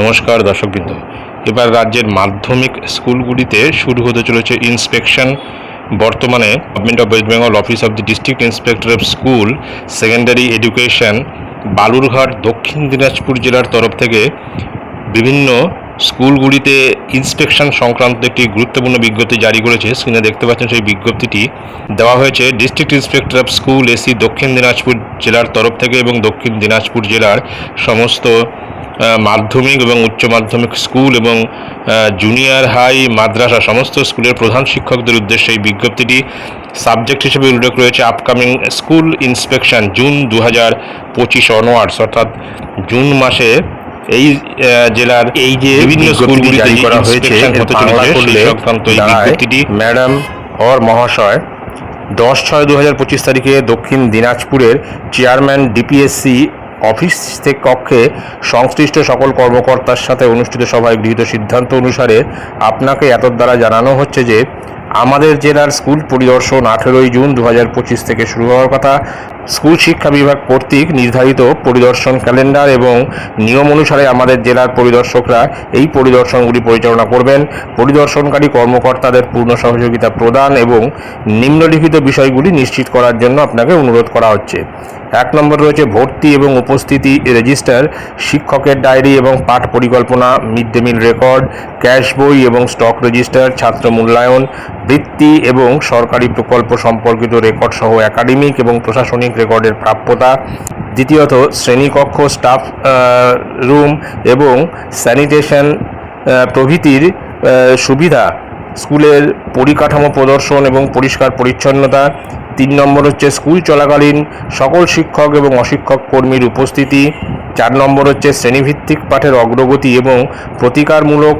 নমস্কার দর্শকবৃন্দ। এবার রাজ্যের মাধ্যমিক স্কুলগুলিতে শুরু হতে চলেছে ইন্সপেকশন বর্তমানে government of West Bengal office of the district inspector of school secondary education Balurghat, Dakshin Dinajpur জেলার তরফ থেকে বিভিন্ন স্কুলগুলিতে ইন্সপেকশন সংক্রান্ত একটি গুরুত্বপূর্ণ বিজ্ঞপ্তি জারি করেছে। স্ক্রিনে দেখতে পাচ্ছেন সেই বিজ্ঞপ্তিটি। দেওয়া হয়েছে district inspector of school SE Dakshin Dinajpur জেলার তরফ থেকে এবং দক্ষিণ দিনাজপুর জেলার সমস্ত মাধ্যমিক এবং উচ্চ মাধ্যমিক স্কুল এবং জুনিয়র হাই মাদ্রাসা সমস্ত স্কুলের প্রধান শিক্ষকদের উদ্দেশ্যে এই বিজ্ঞপ্তিটি সাবজেক্ট হিসেবে উল্লেখ রয়েছে আপকামিং স্কুল ইন্সপেকশন জুন দু হাজার পঁচিশ অনওয়ার্ডস অর্থাৎ জুন মাসে এই জেলার এই যে বিভিন্ন স্কুলগুলিতে করা হয়েছে হতে চলেছে সেই সংক্রান্ত এই বিজ্ঞপ্তিটি ম্যাডাম অর মহাশয় দশ ছয় দু হাজার পঁচিশ তারিখে দক্ষিণ দিনাজপুরের চেয়ারম্যান ডিপিএসসি অফিস থেকে কক্ষে সংশ্লিষ্ট সকল কর্মকর্তার সাথে অনুষ্ঠিত সভায় গৃহীত সিদ্ধান্ত অনুসারে আপনাকে এত দ্বারা জানানো হচ্ছে যে আমাদের জেলার স্কুল পরিদর্শন আঠেরোই জুন দু হাজার পঁচিশ থেকে শুরু হওয়ার কথা। স্কুল শিক্ষা বিভাগ কর্তৃক নির্ধারিত পরিদর্শন ক্যালেন্ডার এবং নিয়ম অনুসারে আমাদের জেলার পরিদর্শকরা এই পরিদর্শনগুলি পরিচালনা করবেন। পরিদর্শনকারী কর্মকর্তাদের পূর্ণ সহযোগিতা প্রদান এবং নিম্নলিখিত বিষয়গুলি নিশ্চিত করার জন্য আপনাকে অনুরোধ করা হচ্ছে। এক নম্বর রয়েছে ভর্তি এবং উপস্থিতি রেজিস্টার, শিক্ষকের ডায়েরি এবং পাঠ পরিকল্পনা, mid day meal record, cash বই এবং স্টক রেজিস্টার, ছাত্র মূল্যায়ন, বৃত্তি এবং সরকারি প্রকল্প সম্পর্কিত রেকর্ড সহ একাডেমিক এবং প্রশাসনিক রেকর্ডের প্রাপ্যতা, দ্বিতীয়ত শ্রেণীকক্ষ, স্টাফ রুম এবং স্যানিটেশন প্রভৃতির সুবিধা, স্কুলের পরিকাঠামো প্রদর্শন এবং পরিষ্কার পরিচ্ছন্নতা, তিন নম্বর হচ্ছে স্কুল চলাকালীন সকল শিক্ষক এবং অশিক্ষক কর্মীর উপস্থিতি, চার নম্বর হচ্ছে শ্রেণীভিত্তিক পাঠের অগ্রগতি এবং প্রতিকারমূলক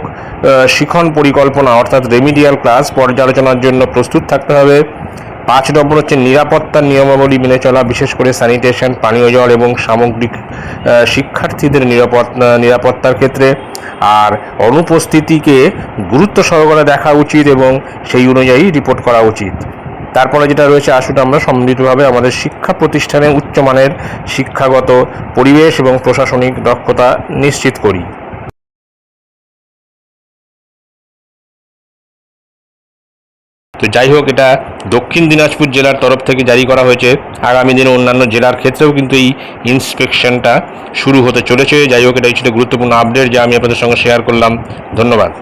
শিখন পরিকল্পনা অর্থাৎ রেমিডিয়াল ক্লাস পর্যালোচনার জন্য প্রস্তুত থাকতে হবে। পাঁচ নম্বর হচ্ছে নিরাপত্তার নিয়মাবলী মেনে চলা, বিশেষ করে স্যানিটেশন, পানীয় জল এবং সামগ্রিক শিক্ষার্থীদের নিরাপদ নিরাপত্তার ক্ষেত্রে। আর অনুপস্থিতিকে গুরুত্ব সহকারে দেখা উচিত এবং সেই অনুযায়ী রিপোর্ট করা উচিত। তারপরে যেটা রয়েছে আসুন আমরা সম্মিলিতভাবে আমাদের শিক্ষা প্রতিষ্ঠানে উচ্চমানের শিক্ষাগত পরিবেশ এবং প্রশাসনিক দক্ষতা নিশ্চিত করি। তো যাই হোক, এটা দক্ষিণ দিনাজপুর জেলার তরফ থেকে জারি করা হয়েছে। আগামী দিনে অন্যান্য জেলার ক্ষেত্রেও কিন্তু এই ইন্সপেকশনটা শুরু হতে চলেছে। যাই হোক এটাই ছিল গুরুত্বপূর্ণ আপডেট যা আমি আপনাদের সঙ্গে শেয়ার করলাম। ধন্যবাদ।